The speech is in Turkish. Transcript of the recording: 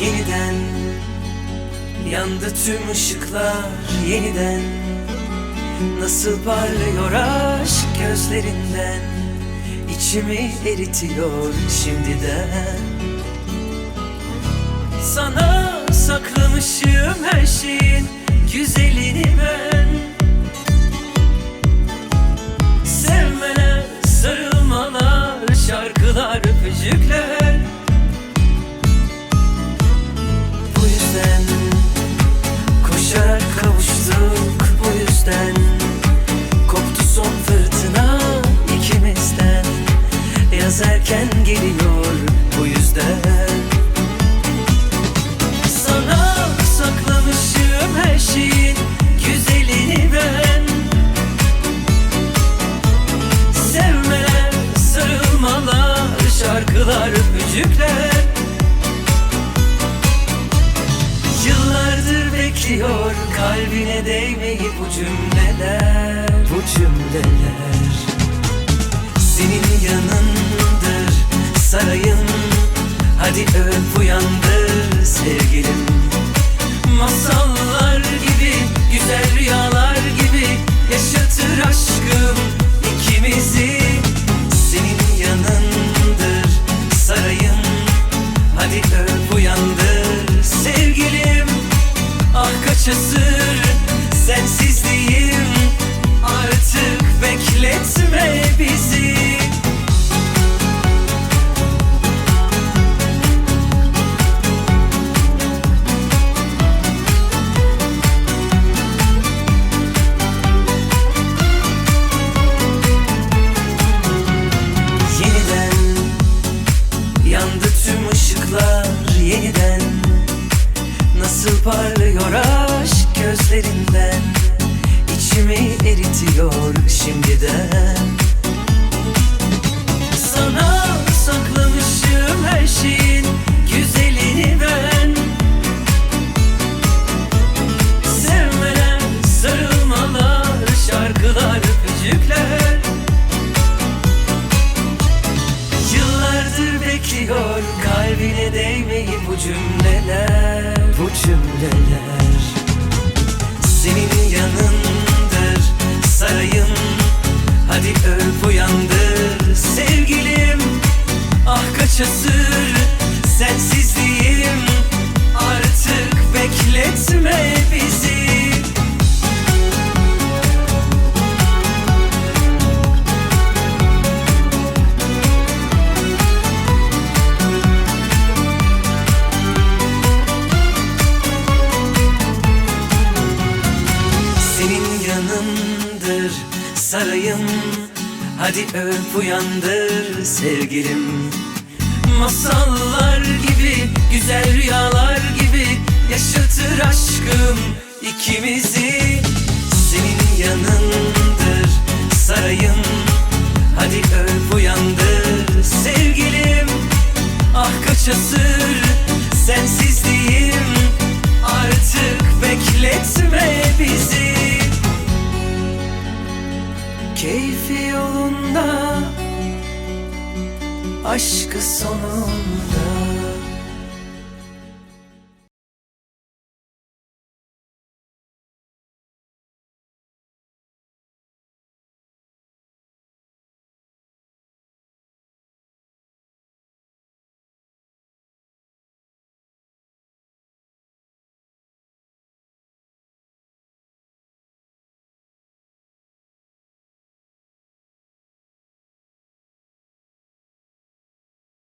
yeniden. Yandı tüm ışıklar yeniden. Nasıl parlıyor aşk gözlerinden? İçimi eritiyor şimdiden. Sana saklamışım her şeyin güzelini ben. Sevmeler, sarılmalar, şarkılar, öpücükler Yaz erken geliyor bu yüzden. Sana saklamışım her şeyin güzelini ben. Sevmeler, sarılmalar, şarkılar, öpücükler. Yıllardır bekliyor kalbine değmeyi bu cümleler Bu cümleler. Senin yanındır sarayın Hadi öp uyandır sevgilim. Masallar gibi, güzel rüyalar gibi Yaşatır aşkım ikimizi. Senin yanındır sarayın Hadi öp uyandır sevgilim. Ah kaç asır sensizliğim. Artık bekletme bizi parlıyor aşk gözlerinden. İçimi eritiyor şimdiden. Sana saklamışım her şeyin Cümleler. Senin yanındır sarayın Hadi öp uyandır sevgilim. Ah kaç asır sensizliğim. Artık bekletme bizi Yanındır sarayım. Hadi öp uyandır sevgilim. Masallar gibi, güzel rüyalar gibi Yaşatır aşkım ikimizi. Senin yanındır sarayım. Hadi öp uyandır sevgilim. Ah kaç asır sensizliğim Aşkı sonunda